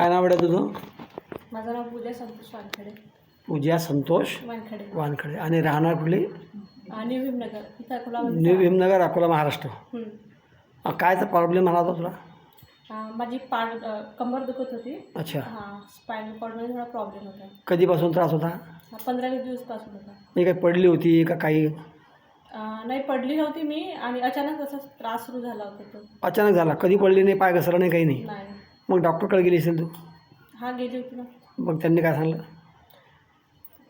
काय नाव आहे तुझं? माझं नाव पूजा संतोष वानखडे. पूजा संतोष वानखडे. वानखडे. आणि राहणार कुठली? आणि भीमनगर. इथं अकोला न्यू भीमनगर अकोला महाराष्ट्र. अं, काय तर प्रॉब्लेम आला होता तुला? अं, माझी पाड अं, कंबर दुखत होती. अच्छा. हां स्पायनल कॉर्डमध्ये थोडा प्रॉब्लेम होता. कधीपासून त्रास होता? हा, पंधरा वीस दिवसपासून होता. मी काय पडली होती का काही? अं, नाही पडली नव्हती मी. आणि अचानक असा त्रास सुरू झाला होता तो. अचानक झाला. कधी पडली नाही पाय घसरला नाही काही नाही. नाही. मग डॉक्टरकडे गेली असेल तू? हा गेली होती ना. मग त्यांनी काय सांगलं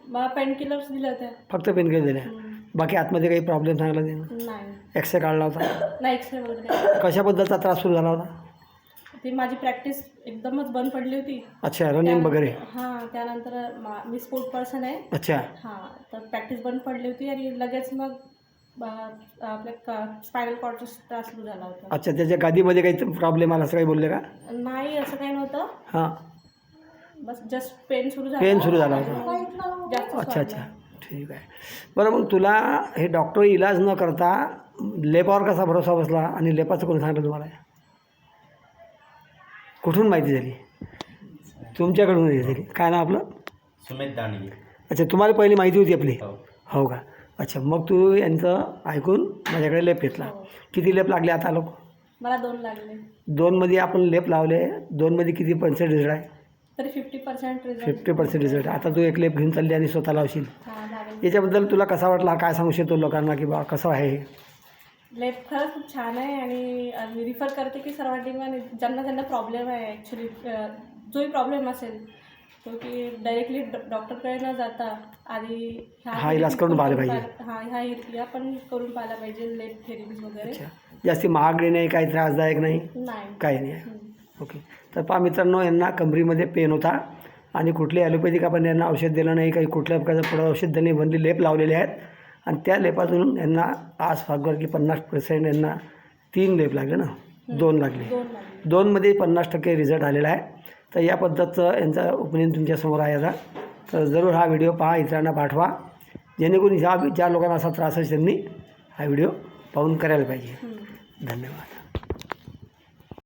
मला पेन किलर्स दिल्या होत्या. फक्त पेनकिलर दिल्या. हं. बाकी आतमध्ये काही प्रॉब्लेम सांगला त्यांनी? नाही. एक्सरे काढला होता? नाही एक्सरे वगैरे काही. कशाबद्दलचा त्रास सुरू झाला होता? ती माझी प्रॅक्टिस एकदमच बंद पडली होती. अच्छा रनिंग वगैरे. हां त्यानंतर मा- मी स्पोर्ट पर्सन आहे. अच्छा. हां तर प्रॅक्टिस बंद पडली होती आणि लगेच मग आपल्या स्पायनल कॉर्डचा त्रास सुरू झाला होता. अच्छा त्याच्या गादीमध्ये काही प्रॉब्लेम आला असं काही बोलले का? नाही असं काही नव्हतं. हां. बस जस्ट पेन सुरू झाला. पेन सुरू झाला होता. जास्त अच्छा अच्छा. ठीक आहे. बरं मग तुला हे डॉक्टर इलाज न करता लेपावर कसा भरोसा बसला आणि लेपाचं कोणी सांगितलं तुम्हाला? कुठून माहिती झाली? तुमच्याकडून माहिती झाली. काय नाव आपलं? सुमित दांडगे अच्छा तुम्हाला पहिली माहिती होती आपली? हो. हो का? अच्छा मग तू यांचं ऐकून माझ्याकडे लेप घेतला. हो. किती लेप लागले आता लोक? मला दोन लागले. दोनमध्ये आपण लेप लावले दोनमध्ये किती पर्सेंट रिझल्ट आहे? तरी fifty percent result fifty percent result आता तू एक लेप घेऊन चालली आणि स्वतः लावशील. हां लागेल याच्याबद्दल तुला कसा वाटला? काय सांगू शकतो लोकांना की बा कसं आहे हे? लेप खरंच खूप छान आहे आणि अ, मी रिफर करते की सर्वांनी ज्यांना ज्यांना प्रॉब्लेम आहे ॲक्च्युली जोही प्रॉब्लेम असेल डायरेक्टली डॉक्टरकडे न जाता आधी हा इलाज करून पाहिलं पाहिजे. हां ह्या या पण करून पाहायला पाहिजे लेप थेरपीज वगैरे. जास्ती महागडी नाही काही त्रासदायक नाही? नाही. काही नाही आहे. ओके. तर पहा मित्रांनो यांना कमरीमध्ये पेन होता आणि कुठली ॲलोपॅथिक आपण यांना औषध दिलं नाही काही कुठल्या प्रकारचं पुढं औषध त्यांनी बनली लेप लावलेले आहेत. आणि त्या लेपातून यांना आज फागवर की पन्नास पर्सेंट यांना तीन लेप लागले ना? दोन लागले. दोन लागले. दोनमध्ये पन्नास टक्के रिझल्ट आलेला आहे. तर या पद्धतीचं यांचा ओपिनियन तुमच्यासमोर आहे आता. तर जरूर हा व्हिडिओ पहा इतरांना पाठवा. जेणेकरून ज्या ज्या लोकांना असा त्रास आहे त्यांनी हा व्हिडिओ पाहून करायला पाहिजे. धन्यवाद.